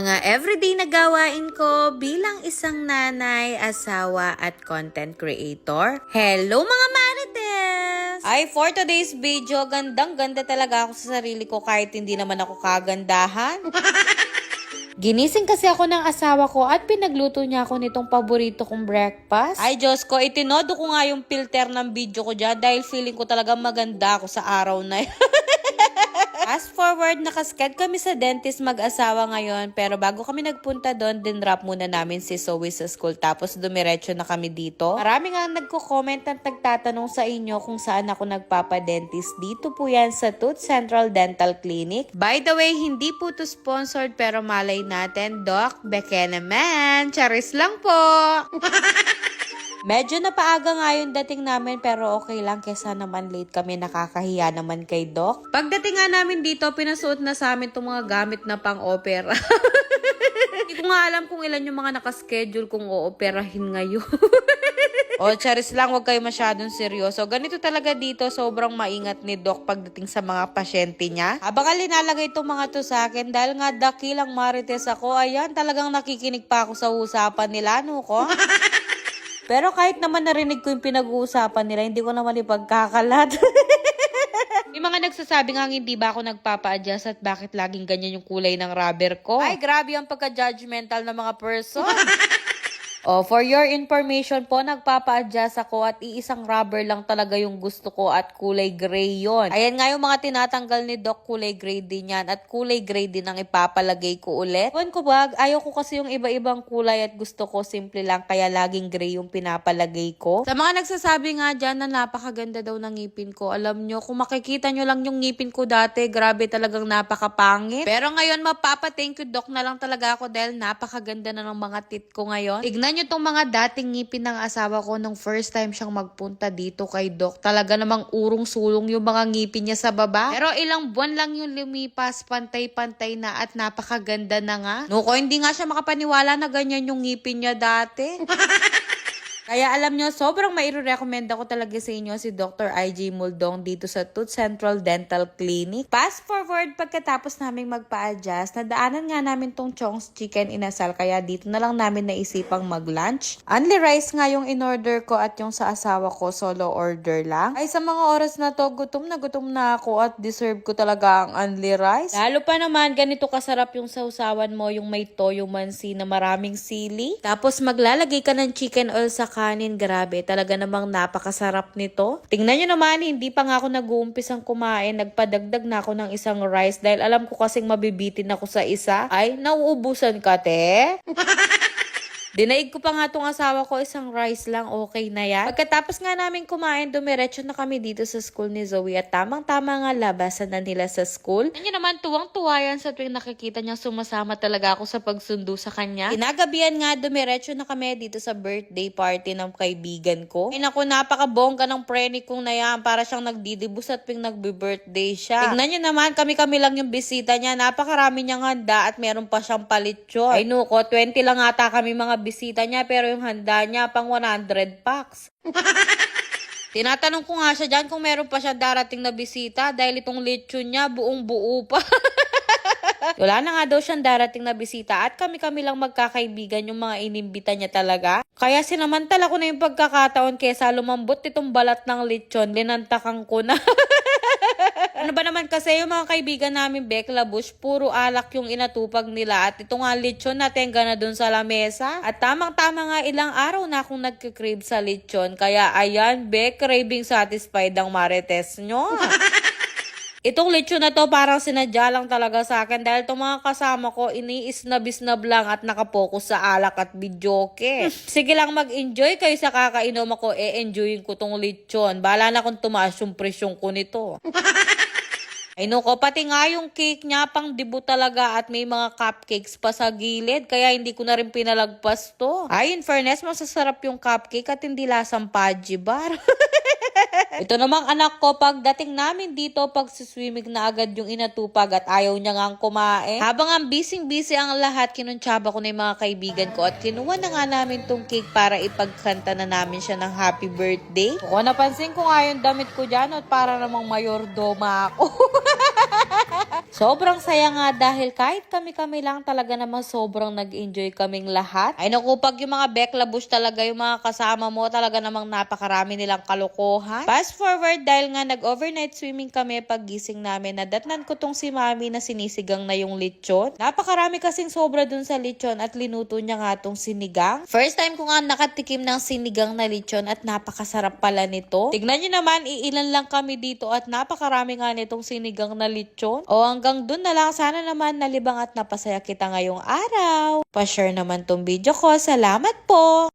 mga everyday na gawain ko bilang isang nanay, asawa at content creator. Hello mga Marites! Ay, for today's video, gandang ganda talaga ako sa sarili ko kahit hindi naman ako kagandahan. Ginising kasi ako ng asawa ko at pinagluto niya ako nitong paborito kong breakfast. Ay, Diyos ko, itinodo ko nga yung filter ng video ko dyan dahil feeling ko talaga maganda ako sa araw na yun. Fast forward, nakasked kami sa dentist mag-asawa ngayon. Pero bago kami nagpunta doon, dinrap muna namin si Zoe sa school. Tapos dumiretso na kami dito. Marami nga nagko-comment at nagtatanong sa inyo kung saan ako nagpapadentist. Dito po yan sa Tooth Central Dental Clinic. By the way, hindi po to sponsored pero malay natin, Doc, beke naman. Charis lang po. Medyo napaaga nga yung dating namin pero okay lang kesa naman late kami nakakahiya naman kay Doc. Pagdating nga namin dito, pinasuot na sa amin itong mga gamit na pang-opera. Hindi ko nga alam kung ilan yung mga nakaschedule kung ooperahin ngayon. o, charis lang, huwag kayo masyadong seryoso. Ganito talaga dito, sobrang maingat ni Doc pagdating sa mga pasyente niya. Habang ka linalagay itong mga to sa akin, dahil nga dakilang marites ako, ayan, talagang nakikinig pa ako sa usapan nila, no ko? Pero kahit naman narinig ko yung pinag-uusapan nila, hindi ko naman ipagkakalat. May mga nagsasabi nga hindi ba ako nagpapa-adjust at bakit laging ganyan yung kulay ng rubber ko. Ay, grabe ang pagka-judgmental ng mga person. Oh, for your information po, nagpapa-adjust ako at iisang rubber lang talaga yung gusto ko at kulay gray yon. Ayan nga yung mga tinatanggal ni Doc, kulay gray din yan at kulay gray din ang ipapalagay ko ulit. Ewan ko ba, ayaw ko kasi yung iba-ibang kulay at gusto ko simple lang kaya laging gray yung pinapalagay ko. Sa mga nagsasabi nga dyan na napakaganda daw ng ngipin ko, alam nyo, kung makikita nyo lang yung ngipin ko dati, grabe talagang napakapangit. Pero ngayon, mapapa-thank you Doc na lang talaga ako dahil napakaganda na ng mga tit ko ngayon. Tignan nyo tong mga dating ngipin ng asawa ko nung first time siyang magpunta dito kay Doc. Talaga namang urong-sulong yung mga ngipin niya sa baba. Pero ilang buwan lang yung lumipas, pantay-pantay na at napakaganda na nga. Nuko, hindi nga siya makapaniwala na ganyan yung ngipin niya dati. Kaya alam nyo, sobrang mairo-recommend ako talaga sa inyo si Dr. IJ Muldong dito sa Tooth Central Dental Clinic. Fast forward, pagkatapos namin magpa-adjust, nadaanan nga namin tong Chong's Chicken Inasal kaya dito na lang namin naisipang mag-lunch. Only rice nga yung in-order ko at yung sa asawa ko solo order lang. Ay sa mga oras na to, gutom na gutom na ako at deserve ko talaga ang only rice. Lalo pa naman, ganito kasarap yung sausawan mo, yung may toyo mansi na maraming sili. Tapos maglalagay ka ng chicken oil sa kanin, grabe. Talaga namang napakasarap nito. Tingnan nyo naman, hindi pa nga ako nag-uumpisang kumain. Nagpadagdag na ako ng isang rice dahil alam ko kasing mabibitin ako sa isa. Ay, nauubusan ka, te? Dinaig ko pa nga tong asawa ko, isang rice lang, okay na yan. Pagkatapos nga namin kumain, dumiretso na kami dito sa school ni Zoe at tamang-tama nga labasan na nila sa school. Kanya naman tuwang-tuwa yan sa tuwing nakikita niya sumasama talaga ako sa pagsundo sa kanya. Kinagabihan nga, dumiretso na kami dito sa birthday party ng kaibigan ko. Ay naku, napakabongga ng preni kong na yan para siyang nagdidibus at tuwing nagbe-birthday siya. Tignan niyo naman, kami-kami lang yung bisita niya. Napakarami niyang handa at meron pa siyang palitso. Ay nuko, 20 lang ata kami mga bisita niya pero yung handa niya pang 100 packs. Tinatanong ko nga siya dyan kung meron pa siya darating na bisita dahil itong lechon niya buong buo pa. Wala na nga daw siyang darating na bisita at kami-kami lang magkakaibigan yung mga inimbita niya talaga. Kaya sinamantala ko na yung pagkakataon kesa lumambot itong balat ng lechon, linantakan ko na. ano ba naman kasi yung mga kaibigan namin Bekla Bush, puro alak yung inatupag nila at ito nga lechon natenga na dun sa lamesa. At tamang-tama nga ilang araw na akong nagkikrave sa lechon. Kaya ayan, Bek, craving satisfied ang marites nyo. Itong lechon na to parang sinadya lang talaga sa akin dahil itong mga kasama ko iniisnab-isnab lang at nakapokus sa alak at bidyoke. Sige lang mag-enjoy kayo sa kakainom ako, e-enjoyin ko tong lechon. Bala na kung tumaas yung presyon ko nito. Ay nuko, pati nga yung cake niya pang dibu talaga at may mga cupcakes pa sa gilid kaya hindi ko na rin pinalagpas to. Ay, in fairness, masasarap yung cupcake at hindi lasang paji bar. Ito namang anak ko, pagdating namin dito, pagsiswimming na agad yung inatupag at ayaw niya nga kumain. Habang ang busy-busy ang lahat, kinuntsaba ko na yung mga kaibigan ko at kinuha na nga namin tong cake para ipagkanta na namin siya ng happy birthday. Kung napansin ko nga yung damit ko dyan at para namang mayordoma ako. Sobrang saya nga dahil kahit kami-kami lang talaga naman sobrang nag-enjoy kaming lahat. Ay naku, pag yung mga beklabush talaga yung mga kasama mo, talaga namang napakarami nilang kalokohan. Fast forward dahil nga nag-overnight swimming kami pag gising namin, nadatnan ko tong si mami na sinisigang na yung lechon. Napakarami kasing sobra dun sa lechon at linuto niya nga tong sinigang. First time ko nga nakatikim ng sinigang na lechon at napakasarap pala nito. Tignan nyo naman, iilan lang kami dito at napakarami nga nitong sinigang na lechon. O hanggang dun na lang, sana naman nalibang at napasaya kita ngayong araw. Pa-share naman tong video ko. Salamat po!